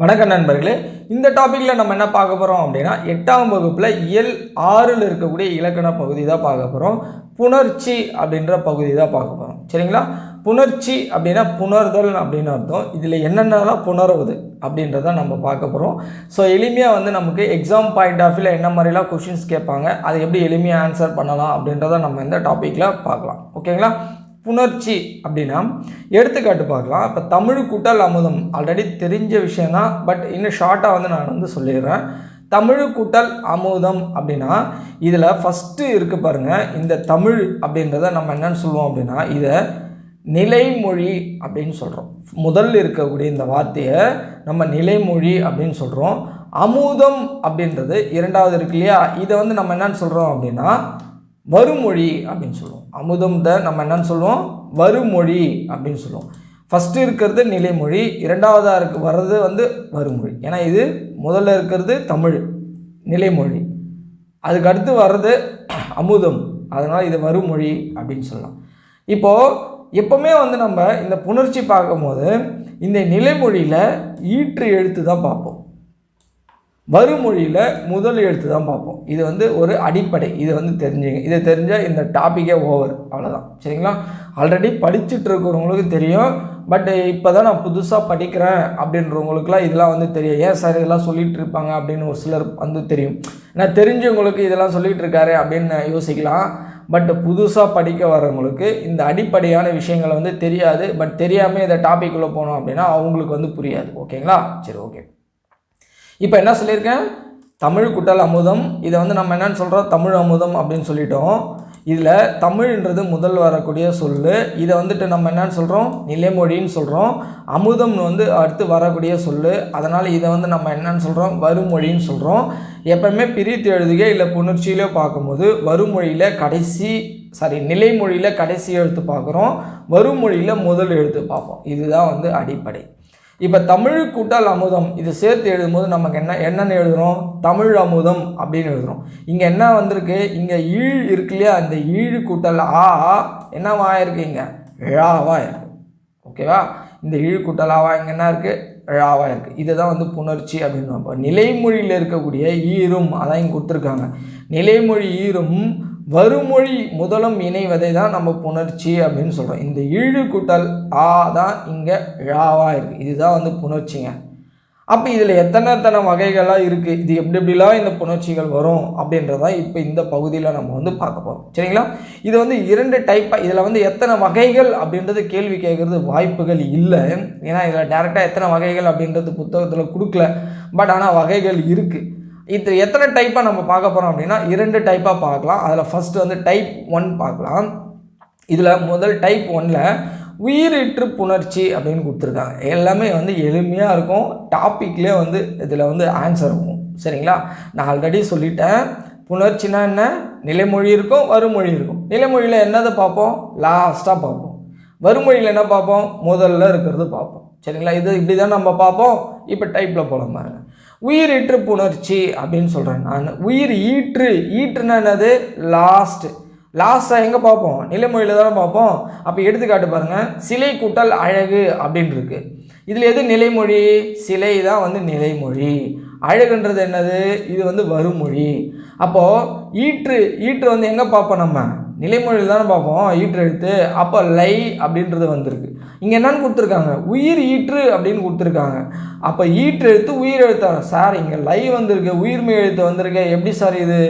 வணக்கம் நண்பர்களே இந்த டாப்பிக்கில் நம்ம என்ன பார்க்க போகிறோம் அப்படின்னா எட்டாம் வகுப்பில் இயல் ஆறில் இருக்கக்கூடிய இலக்கண பகுதி தான் பார்க்க போகிறோம் புணர்ச்சி அப்படின்ற பகுதி தான் பார்க்க போகிறோம் சரிங்களா? புணர்ச்சி அப்படின்னா புணர்தல் அப்படின்னு அர்த்தம். இதில் என்னென்னலாம் புணருவது அப்படின்றத நம்ம பார்க்க போகிறோம் ஸோ எளிமையாக வந்து நமக்கு எக்ஸாம் பாயிண்ட் ஆஃப் வியூவில் என்ன மாதிரிலாம் கொஷின்ஸ் கேட்பாங்க அதை எப்படி எளிமையாக ஆன்சர் பண்ணலாம் அப்படின்றத நம்ம இந்த டாப்பிக்கில் பார்க்கலாம். ஓகேங்களா புணர்ச்சி அப்படின்னா எடுத்துக்காட்டு பார்க்கலாம். இப்போ தமிழ் கூட்டல் அமுதம். ஆல்ரெடி தெரிஞ்ச விஷயந்தான் பட் இன்னும் ஷார்ட்டாக வந்து நான் வந்து சொல்லிடுறேன். தமிழ் கூட்டல் அமுதம் அப்படின்னா இதில் ஃபஸ்ட்டு இருக்கு பாருங்கள் இந்த தமிழ் அப்படின்றத நம்ம என்னன்னு சொல்லுவோம் அப்படின்னா இதை நிலைமொழி அப்படின்னு சொல்கிறோம் முதல்ல இருக்கக்கூடிய இந்த வார்த்தையை நம்ம நிலைமொழி அப்படின்னு சொல்கிறோம் அமுதம் அப்படின்றது இரண்டாவது இருக்கு இல்லையா? இதை வந்து நம்ம என்னன்னு சொல்கிறோம் அப்படின்னா வருமொழி அப்படின்னு சொல்லுவோம். அமுதம் த நம்ம என்னன்னு சொல்லுவோம்? வருமொழி அப்படின்னு சொல்லுவோம். ஃபஸ்ட்டு இருக்கிறது நிலைமொழி இரண்டாவதாக இருக்கு வர்றது வந்து வருமொழி. ஏன்னா இது முதல்ல இருக்கிறது தமிழ் நிலைமொழி. அதுக்கு அடுத்து வர்றது அமுதம். அதனால் இது வருமொழி அப்படின்னு சொல்லலாம். இப்போது எப்போவுமே வந்து நம்ம இந்த புணர்ச்சி பார்க்கும்போது இந்த நிலைமொழியில் ஈற்று எழுத்து தான் பார்ப்போம். வருமொழியில் முதல் எழுத்து தான் பார்ப்போம். இது வந்து ஒரு அடிப்படை. இது வந்து தெரிஞ்சுங்க. இதை தெரிஞ்சால் இந்த டாப்பிக்கே ஓவர் அவ்வளோதான் சரிங்களா? ஆல்ரெடி படிச்சுட்டு இருக்கிறவங்களுக்கு தெரியும். பட் இப்போ தான் நான் புதுசாக படிக்கிறேன் அப்படின்றவங்களுக்குலாம் இதெல்லாம் வந்து தெரியும். ஏன் சார் இதெல்லாம் சொல்லிகிட்டு இருப்பாங்க அப்படின்னு ஒரு சிலர் வந்து தெரியும். நான் தெரிஞ்சவங்களுக்கு இதெல்லாம் சொல்லிகிட்டு இருக்காரு அப்படின்னு யோசிக்கலாம். பட் புதுசாக படிக்க வரவங்களுக்கு இந்த அடிப்படையான விஷயங்களை வந்து தெரியாது. பட் தெரியாமல் இந்த டாப்பிக்குள்ளே போனோம் அப்படின்னா அவங்களுக்கு வந்து புரியாது. ஓகேங்களா சரி ஓகே இப்போ என்ன சொல்லியிருக்கேன்? தமிழ் குட்டல் அமுதம். இதை வந்து நம்ம என்னன்னு சொல்கிறோம் தமிழ் அமுதம் அப்படின்னு சொல்லிட்டோம். இதில் தமிழ்ன்றது முதல் வரக்கூடிய சொல் இதை வந்துட்டு நம்ம என்னன்னு சொல்கிறோம் நிலைமொழின்னு சொல்கிறோம் அமுதம்னு வந்து அடுத்து வரக்கூடிய சொல் அதனால் இதை வந்து நம்ம என்னன்னு சொல்கிறோம் வருமொழின்னு சொல்கிறோம் எப்பவுமே பிரித்து எழுதுக இல்லை புணர்ச்சியிலே பார்க்கும்போது வருமொழியில் கடைசி சாரி நிலைமொழியில் கடைசி எழுத்து பார்க்குறோம். வருமொழியில் முதல் எழுத்து பார்ப்போம். இதுதான் வந்து அடிப்படை. இப்போ தமிழ் கூட்டல் அமுதம் இது சேர்த்து எழுதும்போது நமக்கு என்ன என்னென்னு எழுதுகிறோம் தமிழ் அமுதம் அப்படின்னு எழுதுகிறோம் இங்கே என்ன வந்திருக்கு? இங்கே ஈழ் இருக்கு இல்லையா? அந்த ஈழ் கூட்டல் ஆ என்னவா இருக்கு இங்கே? ழாவா இருக்கு. ஓகேவா இந்த ஈழ் கூட்டல் ஆவா இங்கே என்ன இருக்குது ழாவா இருக்குது இதுதான் வந்து புணர்ச்சி அப்படின்னு இப்போ நிலைமொழியில் இருக்கக்கூடிய ஈரும் அதான் இங்கே கொடுத்துருக்காங்க. நிலைமொழி ஈரும் வருமொழி முதலும் இணைவதை தான் நம்ம புணர்ச்சி அப்படின்னு சொல்கிறோம் இந்த இழு கூட்டல் ஆ தான் இங்கே ழாவாக இருக்குது இதுதான் வந்து புணர்ச்சிங்க. அப்போ இதில் எத்தனை எத்தனை வகைகள்லாம் இருக்குது இது எப்படி எப்படிலாம் இந்த புணர்ச்சிகள் வரும் அப்படின்றதான் இப்போ இந்த பகுதியில் நம்ம வந்து பார்க்க போகிறோம் சரிங்களா? இது வந்து இரண்டு டைப்பாக இதில் வந்து எத்தனை வகைகள் அப்படின்றது கேள்வி கேட்குறது வாய்ப்புகள் இல்லை. ஏன்னா இதில் டேரெக்டாக எத்தனை வகைகள் அப்படின்றது புத்தகத்தில் கொடுக்கல. பட் ஆனால் வகைகள் இருக்குது இது எத்தனை டைப்பாக நம்ம பார்க்க போகிறோம் அப்படின்னா இரண்டு டைப்பாக பார்க்கலாம். அதில் ஃபஸ்ட்டு வந்து டைப் ஒன் பார்க்கலாம். இதில் முதல் டைப் ஒன்னில் உயிரிற்று புணர்ச்சி அப்படின்னு கொடுத்துருக்காங்க. எல்லாமே வந்து எளிமையாக இருக்கும். டாப்பிக்லேயே வந்து இதில் வந்து ஆன்சர் இருக்கும் சரிங்களா? நான் ஆல்ரெடி சொல்லிட்டேன். புணர்ச்சினா என்ன? நிலைமொழி இருக்கும் வருமொழி இருக்கும். நிலைமொழியில் என்னதை பார்ப்போம்? லாஸ்ட்டாக பார்ப்போம். வருமொழியில் என்ன பார்ப்போம்? முதல்ல இருக்கிறது பார்ப்போம். சரிங்களா? இது இப்படி தான் நம்ம பார்ப்போம். இப்போ டைப்பில் போகலாம் பாருங்கள் உயிரிற்று புணர்ச்சி அப்படின்னு சொல்கிறேன் நான். உயிர் ஈற்று ஈற்றுனா என்னது? லாஸ்ட்டு லாஸ்ட்டாக எங்கே பார்ப்போம்? நிலைமொழியில் தானே பார்ப்போம். அப்போ எடுத்துக்காட்டு பாருங்கள் சிலை கூட்டல் அழகு அப்படின்னு இதில் எது நிலைமொழி? சிலை தான் வந்து நிலைமொழி. அழகுன்றது என்னது? இது வந்து வருமொழி அப்போது ஈற்று ஈற்று வந்து எங்கே பார்ப்போம் நம்ம? நிலைமொழியில் தானே பார்ப்போம். ஈற்று எழுத்து அப்போ லை அப்படின்றது வந்திருக்கு. இங்கே என்னன்னு கொடுத்துருக்காங்க. உயிர் ஈற்று அப்படின்னு கொடுத்துருக்காங்க. அப்போ ஈற்று எழுத்து உயிர் எழுத்தாங்க சார் இங்கே லை வந்திருக்கு. உயிர்மை எழுத்து வந்திருக்கு. எப்படி சார் இது?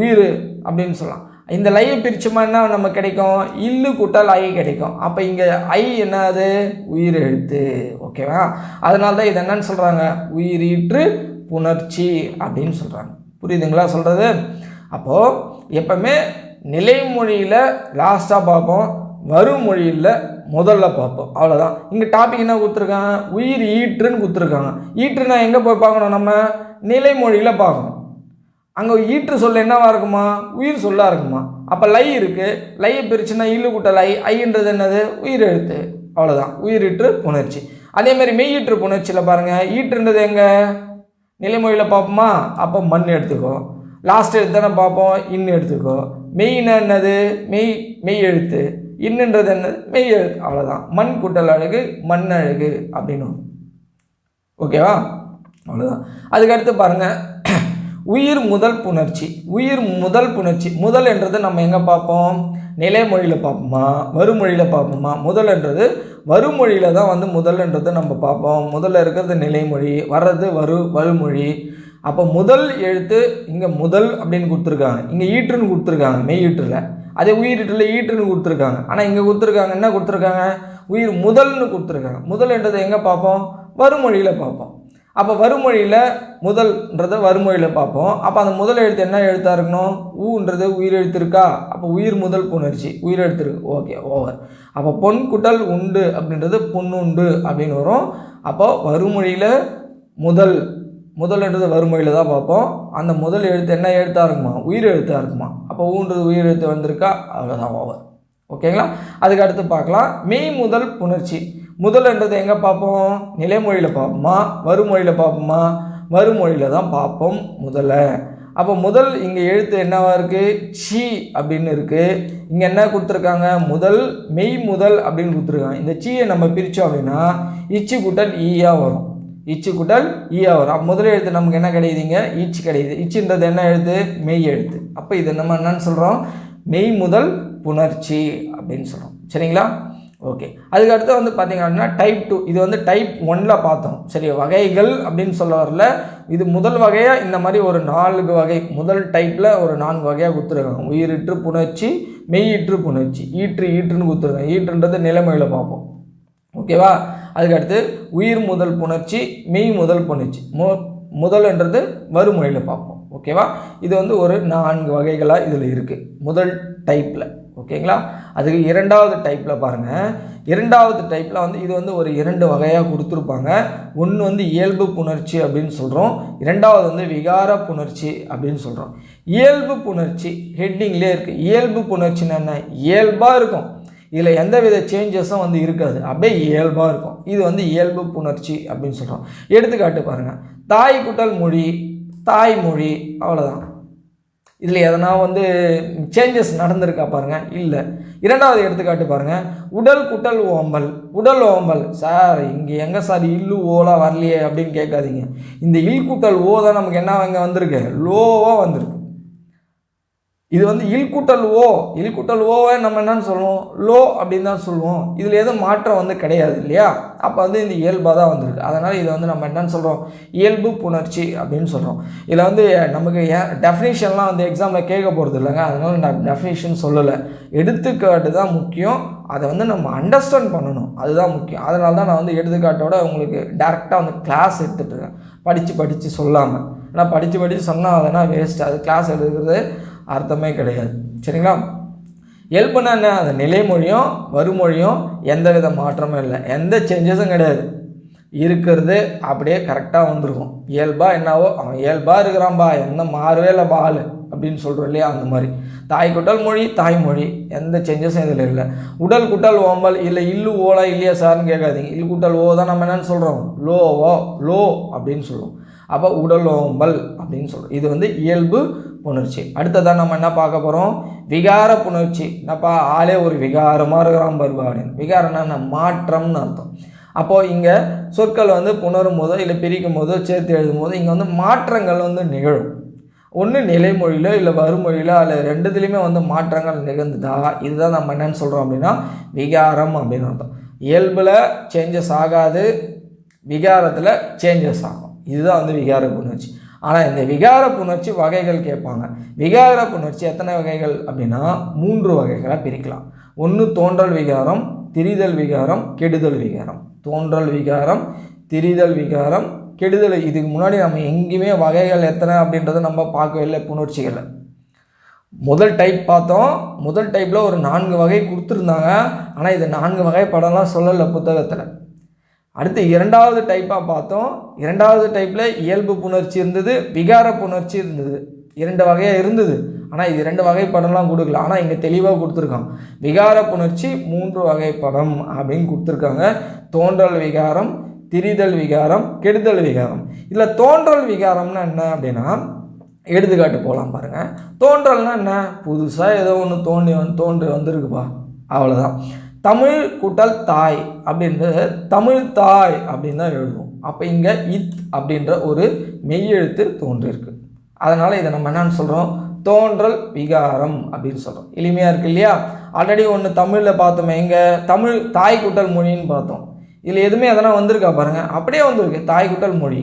உயிர் அப்படின்னு சொல்லலாம். இந்த லையை பிரிச்சோம்னா என்ன நம்ம கிடைக்கும்? இல்லு கூட்டால் ஐ கிடைக்கும். அப்போ இங்கே ஐ என்னது? உயிர் எழுத்து. ஓகேவா அதனால தான் இது என்னன்னு சொல்கிறாங்க உயிரீற்று புணர்ச்சி அப்படின்னு சொல்கிறாங்க புரியுதுங்களா சொல்கிறது அப்போது எப்பவுமே நிலைமொழியில் லாஸ்ட்டாக பார்ப்போம். வரும் மொழியில் முதல்ல பார்ப்போம். அவ்வளோதான் இங்கே டாபிக் என்ன கொடுத்துருக்காங்க? உயிர் ஈற்றுன்னு கொடுத்துருக்காங்க. ஈற்றுனா எங்கே போய் பார்க்கணும் நம்ம? நிலைமொழியில் பார்க்கணும். அங்கே ஈற்று சொல்ல என்னவா இருக்குமா? உயிர் சொல்லாக இருக்குமா? அப்போ லை இருக்குது லையை பிரிச்சுன்னா இல்லு கூட்ட லை. ஐன்றது என்னது? உயிர் எழுத்து. அவ்வளோதான் உயிரிற்று புணர்ச்சி. அதேமாதிரி மெய்யீற்று புணர்ச்சியில் பாருங்கள் ஈற்றுன்றது எங்கே? நிலைமொழியில் பார்ப்போமா? அப்போ மண் எடுத்துக்கோ. லாஸ்ட் எழுத்து தானே பார்ப்போம். இன்னு எடுத்துக்கோ. மெய்னா என்னது? மெய் மெய் எழுத்து. இன்னுன்றது என்னது? மெய் எழுத்து. அவ்வளோதான் மண் கூட்டல் அழகு மண் அழகு அப்படின்னு ஓகேவா அவ்வளோதான் அதுக்கடுத்து பாருங்கள் உயிர் முதல் புணர்ச்சி. உயிர் முதல் புணர்ச்சி. முதல் என்றது நம்ம எங்கே பார்ப்போம்? நிலைமொழியில் பார்ப்போமா? வறுமொழியில் பார்ப்போமா? முதல் என்றது வருமொழியில் தான் வந்து முதல்ன்றதை நம்ம பார்ப்போம். முதல்ல இருக்கிறது நிலைமொழி வர்றது வரு வறுமொழி அப்போ முதல் எழுத்து இங்கே முதல் அப்படின்னு கொடுத்துருக்காங்க. இங்கே ஈற்றுன்னு கொடுத்துருக்காங்க. மெய் ஈற்றில். அதே உயிரிட்டில் ஈட்டுன்னு கொடுத்துருக்காங்க. ஆனால் இங்கே கொடுத்துருக்காங்க என்ன கொடுத்துருக்காங்க? உயிர் முதல்னு கொடுத்துருக்காங்க. முதல் என்றதை எங்கே பார்ப்போம்? வருமொழியில் பார்ப்போம். அப்போ வருமொழியில் முதல்ன்றதை வறுமொழியில் பார்ப்போம். அப்போ அந்த முதல் எழுத்து என்ன எழுத்தாக இருக்கணும்? ஊன்றது உயிர் எழுத்து இருக்கா அப்போ உயிர் முதல் புணர்ச்சி. உயிர் எழுத்துருக்கு ஓகே ஓவர். அப்போ பொன் குட்டல் உண்டு அப்படின்றது பொண்ணுண்டு அப்படின்னு வரும். அப்போ வறுமொழியில் முதல் முதல்ன்றது வறுமொழியில் தான் பார்ப்போம். அந்த முதல் எழுத்து என்ன எழுத்தாக இருக்குமா? உயிர் எழுத்தாக இருக்குமா? அப்போ ஊன்று உயிர் எழுத்து வந்திருக்கா? அவ்வளோதான் ஓவர் ஓகேங்களா? அதுக்கு அடுத்து பார்க்கலாம். மெய் முதல் புணர்ச்சி. முதல்ன்றது எங்கே பார்ப்போம்? நிலைமொழியில் பார்ப்போமா? மறுமொழியில் பார்ப்போமா? மறுமொழியில் தான் பார்ப்போம் முதல்ல. அப்போ முதல் இங்கே எழுத்து என்னவா இருக்குது சி அப்படின்னு இருக்குது இங்கே என்ன கொடுத்துருக்காங்க? முதல் மெய் முதல் அப்படின்னு கொடுத்துருக்காங்க. இந்த சீயை நம்ம பிரித்தோம் அப்படின்னா இச்சி கூட்டல் ஈயாக வரும். இச்சு கூட்டல் ஈயா வரும் அப்போ முதல் எழுத்து நமக்கு என்ன கிடைக்குதுங்க? ஈச்சு கிடையுது இச்சுன்றது என்ன எழுத்து? மெய் எழுத்து. அப்போ இது நம்ம என்னன்னு சொல்கிறோம் மெய் முதல் புணர்ச்சி அப்படின்னு சொல்கிறோம் சரிங்களா? ஓகே. அதுக்கு அடுத்து வந்து பார்த்தீங்க அப்படின்னா டைப் டூ இது வந்து டைப் ஒன்ல பார்த்தோம். சரி வகைகள் அப்படின்னு சொல்ல வரல. இது முதல் வகையாக இந்த மாதிரி ஒரு நான்கு வகை. முதல் டைப்பில் ஒரு நான்கு வகையாக கொடுத்துருக்காங்க. உயிரிற்று புணர்ச்சி மெய்யிற்று புணர்ச்சி. ஈற்று ஈற்றுன்னு கொடுத்துருக்காங்க. ஈற்றுன்றது நிலைமையில் பார்ப்போம். ஓகேவா? அதுக்கடுத்து உயிர் முதல் புணர்ச்சி மெய் முதல் புணர்ச்சி. மு முதல்ன்றது வறுமுறையில் பார்ப்போம். ஓகேவா இது வந்து ஒரு நான்கு வகைகளாக இதில் இருக்குது முதல் டைப்பில் ஓகேங்களா அதுக்கு இரண்டாவது டைப்பில் பாருங்கள் இரண்டாவது டைப்பில் வந்து இது வந்து ஒரு இரண்டு வகையாக கொடுத்துருப்பாங்க. ஒன்று வந்து இயல்பு புணர்ச்சி அப்படின்னு சொல்கிறோம் இரண்டாவது வந்து விகார புணர்ச்சி அப்படின்னு சொல்கிறோம் இயல்பு புணர்ச்சி ஹெட்டிங்லேயே இருக்குது இயல்பு புணர்ச்சின்னு என்ன? இயல்பாக இருக்கும். இதில் எந்த வித சேஞ்சஸும் வந்து இருக்காது. அப்படியே இயல்பாக இருக்கும். இது வந்து இயல்பு புணர்ச்சி அப்படின்னு சொல்கிறோம் எடுத்துக்காட்டு பாருங்கள் தாய் குட்டல் மொழி தாய்மொழி அவ்வளோதான் இதில் எதனா வந்து சேஞ்சஸ் நடந்திருக்கா பாருங்கள் இல்லை. இரண்டாவது எடுத்துக்காட்டு பாருங்கள் உடல் குட்டல் ஓம்பல் உடல் ஓம்பல். சார் இங்கே எங்கே சார் இல்லு ஓலாம் வரலையே அப்படின்னு கேட்காதீங்க. இந்த இல் குட்டல் ஓ தான் நமக்கு என்ன இங்கே வந்திருக்கு? லோவாக வந்திருக்கு. இது வந்து இல்குட்டல் ஓ. இல்குட்டல் ஓவை நம்ம என்னன்னு சொல்லுவோம் லோ அப்படின்னு தான் சொல்லுவோம். இதில் எதுவும் மாற்றம் வந்து கிடையாது இல்லையா? அப்போ வந்து இந்த இயல்பாக தான் வந்திருக்கு. அதனால் இதை வந்து நம்ம என்னன்னு சொல்கிறோம் இயல்பு புணர்ச்சி அப்படின்னு சொல்கிறோம் இதில் வந்து நமக்கு ஏன் டெஃபினேஷன்லாம் வந்து எக்ஸாமில் கேட்க போகிறது இல்லைங்க. அதனால் நான் டெஃபினேஷன் சொல்லலை. எடுத்துக்காட்டு தான் முக்கியம். அதை வந்து நம்ம அண்டர்ஸ்டாண்ட் பண்ணணும். அதுதான் முக்கியம். அதனால தான் நான் வந்து எடுத்துக்காட்டோட உங்களுக்கு டேரெக்டாக வந்து கிளாஸ் எடுத்துகிட்ருக்கேன் படித்து படித்து சொல்லாமல் ஏன்னா படித்து படித்து சொன்னால் அதெல்லாம் வேஸ்ட் அது கிளாஸ் எடுக்கிறது அர்த்தமே கிடையாது. சரிங்களா? இயல்புனா என்ன? அந்த நிலைமொழியும் வருமொழியும் எந்த வித மாற்றமும் இல்லை. எந்த சேஞ்சஸும் கிடையாது. இருக்கிறது அப்படியே கரெக்டாக வந்திருக்கும். இயல்பாக என்னவோ? அவன் இயல்பாக இருக்கிறான்பா. எந்த மாறவே இல்லை பால் அப்படின்னு சொல்கிறோம் இல்லையா? அந்த மாதிரி. தாய் குட்டல் மொழி தாய்மொழி எந்த சேஞ்சஸும் இதில் இல்லை. உடல் குட்டல் ஓம்பல். இல்லை இல்லு ஓலா இல்லையா சார்னு கேட்காதீங்க. இல்லு குட்டல் ஓ தான் நம்ம என்னன்னு சொல்கிறோம் லோவோ லோ அப்படின்னு சொல்லுவோம். அப்போ உடல் ஓம்பல் அப்படின்னு சொல்கிறோம் இது வந்து இயல்பு புணர்ச்சி. அடுத்ததான் நம்ம என்ன பார்க்க போகிறோம் விகார புணர்ச்சி. என்னப்பா ஆளே ஒரு விகாரமாக இருக்கிறான் பருவா அப்படின்னு விகாரம்னா மாற்றம்னு அர்த்தம். அப்போது இங்கே சொற்கள் வந்து புணரும் போதோ இல்லை பிரிக்கும் போதோ சேர்த்து எழுதும் போதோ இங்கே வந்து மாற்றங்கள் வந்து நிகழும். ஒன்று நிலைமொழியிலோ இல்லை வறுமொழியிலோ அல்ல ரெண்டுத்துலேயுமே வந்து மாற்றங்கள் நிகழ்ந்துதா? இதுதான் நம்ம என்னன்னு சொல்கிறோம் அப்படின்னா விகாரம் அப்படின்னு அர்த்தம். இயல்பில் சேஞ்சஸ் ஆகாது விகாரத்தில் சேஞ்சஸ் ஆகும். இதுதான் வந்து விகார புணர்ச்சி. ஆனால் இந்த விகார புணர்ச்சி வகைகள் கேட்பாங்க. விகார புணர்ச்சி எத்தனை வகைகள் அப்படின்னா மூன்று வகைகளாக பிரிக்கலாம். ஒன்று தோன்றல் விகாரம் திரிதல் விகாரம் கெடுதல் விகாரம். தோன்றல் விகாரம் திரிதல் விகாரம் கெடுதல் இதுக்கு முன்னாடி நம்ம எங்கேயுமே வகைகள் எத்தனை அப்படின்றத நம்ம பார்க்கவே இல்லை புணர்ச்சிகளை முதல் டைப் பார்த்தோம். முதல் டைப்பில் ஒரு நான்கு வகை கொடுத்துருந்தாங்க. ஆனால் இது நான்கு வகை படம்லாம் சொல்லலை புத்தகத்தில். அடுத்து இரண்டாவது டைப்பாக பார்த்தோம். இரண்டாவது டைப்பில் இயல்பு புணர்ச்சி இருந்தது விகார புணர்ச்சி இருந்தது. இரண்டு வகையாக இருந்தது. ஆனால் இது ரெண்டு வகைப்படம்லாம் கொடுக்கல. ஆனால் இங்கே தெளிவாக கொடுத்துருக்கான் விகார புணர்ச்சி மூன்று வகைப்படம் அப்படின்னு கொடுத்துருக்காங்க. தோன்றல் விகாரம் திரிதல் விகாரம் கெடுதல் விகாரம். இதில் தோன்றல் விகாரம்னா என்ன அப்படின்னா எடுத்துக்காட்டு போகலாம் பாருங்கள் தோன்றல்னா என்ன? புதுசாக ஏதோ ஒன்று தோண்டி வந்து தோன்றி வந்திருக்குப்பா. அவ்வளோதான் தமிழ் கூட்டல் தாய் அப்படின்றது தமிழ் தாய் அப்படின்னு தான் எழுதுவோம். அப்போ இங்கே இத் அப்படின்ற ஒரு மெய்யெழுத்து தோன்றிருக்கு. அதனால் இதை நம்ம என்னன்னு சொல்கிறோம் தோன்றல் விகாரம் அப்படின்னு சொல்கிறோம் எளிமையாக இருக்கு இல்லையா? ஆல்ரெடி ஒன்று தமிழில் பார்த்தோமே எங்கே தமிழ் தாய் குட்டல் மொழின்னு பார்த்தோம். இதில் எதுவுமே எதனா வந்திருக்கா பாருங்கள் அப்படியே வந்திருக்கு. தாய் குட்டல் மொழி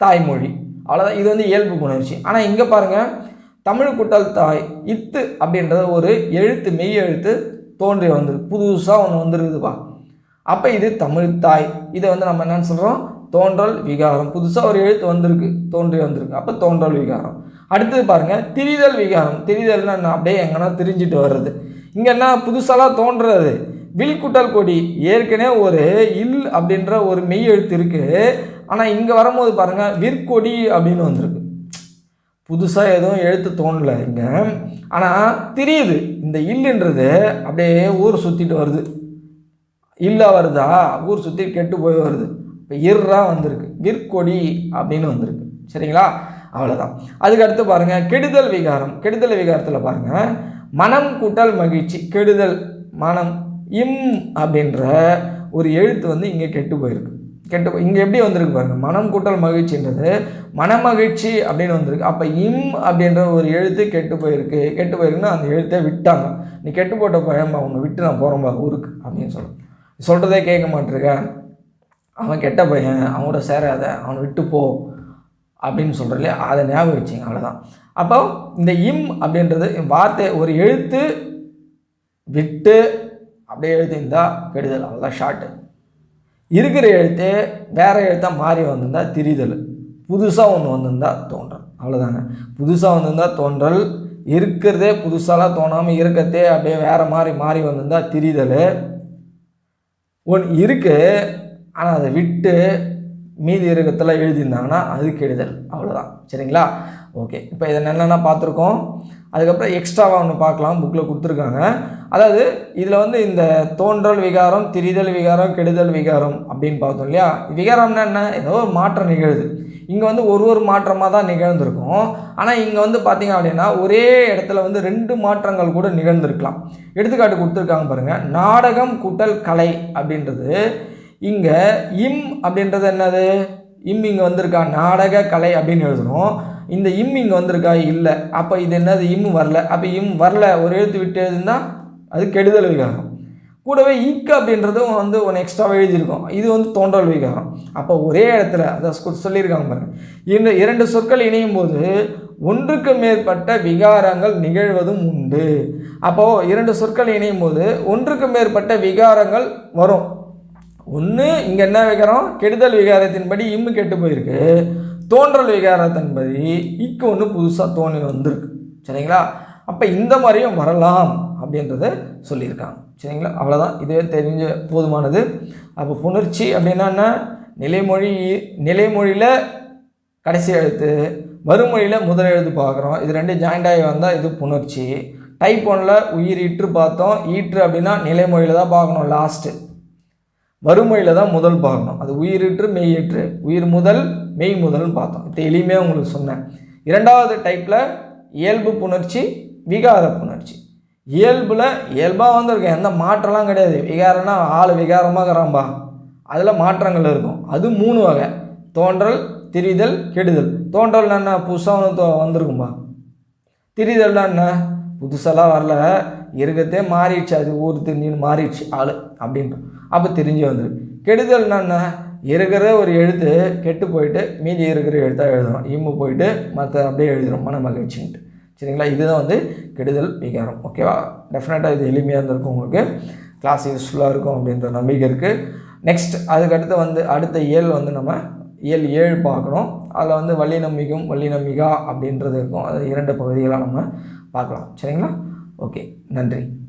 தாய்மொழி அவ்வளோதான் இது வந்து இயல்பு புணர்ச்சி ஆனால் இங்கே பாருங்கள் தமிழ் குட்டல் தாய் இத்து அப்படின்றத ஒரு எழுத்து மெய் எழுத்து தோன்றி வந்திருக்கு புதுசாக ஒன்று வந்துருக்குதுப்பா. அப்போ இது தமிழ் தாய். இதை வந்து நம்ம என்னன்னு சொல்கிறோம் தோன்றல் விகாரம். புதுசாக ஒரு எழுத்து வந்திருக்கு தோன்றி வந்திருக்கு. அப்போ தோன்றல் விகாரம். அடுத்தது பாருங்கள் திரிதல் விகாரம். திரிதல்னா என்ன? அப்படியே எங்கன்னா திரிஞ்சிட்டு வர்றது. இங்கே என்ன புதுசாலாம் தோன்றுறது வில்குட்டல் கொடி. ஏற்கனவே ஒரு இல் அப்படின்ற ஒரு மெய் எழுத்து இருக்குது ஆனால் இங்கே வரும்போது பாருங்கள் விற்கொடி அப்படின்னு வந்திருக்கு. புதுசாக எதுவும் எழுத்து தோணல இங்கே. ஆனால் தெரியுது இந்த இல்லுன்றது அப்படியே ஊர் சுற்றிட்டு வருது. இல்லா வருதா? ஊர் சுற்றி கெட்டு போய் வருது. இப்போ இர்ரா வந்திருக்கு. விற்கொடி அப்படின்னு வந்திருக்கு. சரிங்களா? அவ்வளோதான் அதுக்கு அடுத்து பாருங்கள் கெடுதல் விகாரம். கெடுதல் விகாரத்தில் பாருங்கள் மனம் கூட்டல் மகிழ்ச்சி. கெடுதல் மனம் இம் அப்படின்ற ஒரு எழுத்து வந்து இங்கே கெட்டு போயிருக்கு. கெட்டு இங்கே எப்படி வந்திருக்கு பாருங்கள் மனம் கூட்டல் மகிழ்ச்சின்றது மனமகிழ்ச்சி அப்படின்னு வந்திருக்கு. அப்போ இம் அப்படின்ற ஒரு எழுத்து கெட்டு போயிருக்கு. கெட்டு போயிருக்குன்னா அந்த எழுத்தை விட்டாங்க. நீ கெட்டு போட்ட பயம்பா உன்னை விட்டு நான் போகிறோம்பா ஊருக்கு அப்படின்னு சொல்கிறேன் சொல்கிறதே கேட்க மாட்டிருக்கேன் அவன் கெட்ட பையன் அவனோட சேராத அவனை விட்டு போ அப்படின்னு சொல்கிறலையே அதை ஞாபகம் வச்சிங்க அவ்வளோதான் அப்போ இந்த இம் அப்படின்றது வார்த்தை ஒரு எழுத்து விட்டு அப்படியே எழுதியிருந்தா கெடுதல். அவ்வளோதான் ஷார்ட்டு இருக்கிற எழுத்தே வேற எழுத்தாக மாறி வந்திருந்தால் திரிதல். புதுசாக ஒன்று வந்திருந்தால் தோன்றல். அவ்வளோதாங்க புதுசாக வந்திருந்தால் தோன்றல். இருக்கிறதே புதுசாலாம் தோணாமல் இருக்கிறதே அப்படியே வேறு மாதிரி மாறி வந்திருந்தால் திரிதல். ஒன்று இருக்கு. ஆனால் அதை விட்டு மீதி இருக்கத்தில் எழுதியிருந்தாங்கன்னா அது கெடுதல். அவ்வளோதான் சரிங்களா? ஓகே. இப்போ இதை என்னென்னா பார்த்துருக்கோம்? அதுக்கப்புறம் எக்ஸ்ட்ராவாக ஒன்று பார்க்கலாம். புக்கில் கொடுத்துருக்காங்க. அதாவது இதில் வந்து இந்த தோன்றல் விகாரம் திரிதல் விகாரம் கெடுதல் விகாரம் அப்படின்னு பார்த்தோம் இல்லையா? விகாரம்னா என்ன? ஏதோ ஒரு மாற்றம் நிகழுது. இங்கே வந்து ஒரு ஒரு மாற்றமாக தான் நிகழ்ந்திருக்கும். ஆனால் இங்கே வந்து பார்த்தீங்க அப்படின்னா ஒரே இடத்துல வந்து ரெண்டு மாற்றங்கள் கூட நிகழ்ந்திருக்கலாம். எடுத்துக்காட்டு கொடுத்துருக்காங்க பாருங்கள் நாடகம் கூட்டல் கலை அப்படின்றது. இங்கே இம் அப்படின்றது என்னது? இம் இங்கே வந்திருக்கா? நாடக கலை அப்படின்னு எழுதணும். இந்த இம் இங்கே வந்திருக்கா? இல்லை. அப்போ இது என்னது? இம் வரல. அப்போ இம் வரல. ஒரு எழுத்து விட்டு எழுதுனா அது கெடுதல் விகாரம் கூடவே ஈக்கு அப்படின்றதும் வந்து ஒன்று எக்ஸ்ட்ராவாக எழுதியிருக்கோம். இது வந்து தோன்றல் விகாரம் அப்போ ஒரே இடத்துல அதை சொல்லியிருக்காங்க பாருங்க. இந்த இரண்டு சொற்கள் இணையும் போது ஒன்றுக்கு மேற்பட்ட விகாரங்கள் நிகழ்வதும் உண்டு. அப்போது இரண்டு சொற்கள் இணையும் போது ஒன்றுக்கு மேற்பட்ட விகாரங்கள் வரும். ஒன்று இங்கே என்ன விகாரம்? கெடுதல் விகாரத்தின்படி இம்மு கெட்டு போயிருக்கு. தோன்றல் விகாரத்தின்படி இக்கு ஒன்று புதுசாக தோணி வந்திருக்கு. சரிங்களா? அப்போ இந்த மாதிரியும் வரலாம். அப்படின்றத சொல்லியிருக்காங்க. சரிங்களா? அவ்வளோதான் இதுவே தெரிஞ்ச போதுமானது. அப்போ புணர்ச்சி அப்படின்னா நிலைமொழி நிலைமொழியில் கடைசி எழுத்து மறுமொழியில் முதல் எழுத்து பார்க்குறோம். இது ரெண்டும் ஜாயிண்ட் ஆகி வந்தால் இது புணர்ச்சி. டைப் ஒன்றில் உயிர் ஈற்று பார்த்தோம். ஈற்று அப்படின்னா நிலைமொழியில் தான் பார்க்கணும் லாஸ்ட்டு வறுமொழியில் தான் முதல் பார்க்கணும். அது உயிரிற்று மெய்யிற்று உயிர் முதல் மெய் முதல்னு பார்த்தோம். இது எளிமையாக உங்களுக்கு சொன்னேன். இரண்டாவது டைப்பில் இயல்பு புணர்ச்சி விகார புணர்ச்சி. இயல்பில் இயல்பாக வந்திருக்கேன். எந்த மாற்றம்லாம் கிடையாது. விகாரம்னா ஆள் விகாரமாக இருக்கிறான்பா. அதில் மாற்றங்கள் இருக்கும். அது மூணு வகை. தோன்றல் திரிதல் கெடுதல். தோன்றல் என்ன? புதுசாக ஒன்று தோ- வந்திருக்கும்பா. திரிதல்னா என்ன? புதுசெல்லாம் வரல. இருக்கத்தே மாறிடுச்சு. அது ஊர் தெரிஞ்சுன்னு மாறிடுச்சு. ஆள் அப்படின்ட்டு அப்போ தெரிஞ்சு வந்துரு. கெடுதல்னா என்ன? இருக்கிற ஒரு எழுத்து கெட்டு போயிட்டு மீதி இருக்கிற எழுத்தாக எழுதுறோம் இம்மு போயிட்டு மற்ற அப்படியே எழுதுறோம் மன மகிழ்ச்சின்ட்டு. சரிங்களா? இதுதான் வந்து கெடுதல் விகாரம். ஓகேவா டெஃபினட்டாக இது எளிமையாக இருந்திருக்கும் உங்களுக்கு. கிளாஸ் யூஸ்ஃபுல்லாக இருக்கும் அப்படின்ற நம்பிக்கை இருக்குது நெக்ஸ்ட் அதுக்கடுத்து வந்து அடுத்த இயல் வந்து நம்ம இயல் ஏழு பார்க்கணும். அதில் வந்து வள்ளி நம்பிக்கும் வள்ளி நம்பிக்கா அப்படின்றது இருக்கும். அது இரண்டு பகுதிகளாக நம்ம பார்க்கலாம். சரிங்களா? ஓகே நன்றி.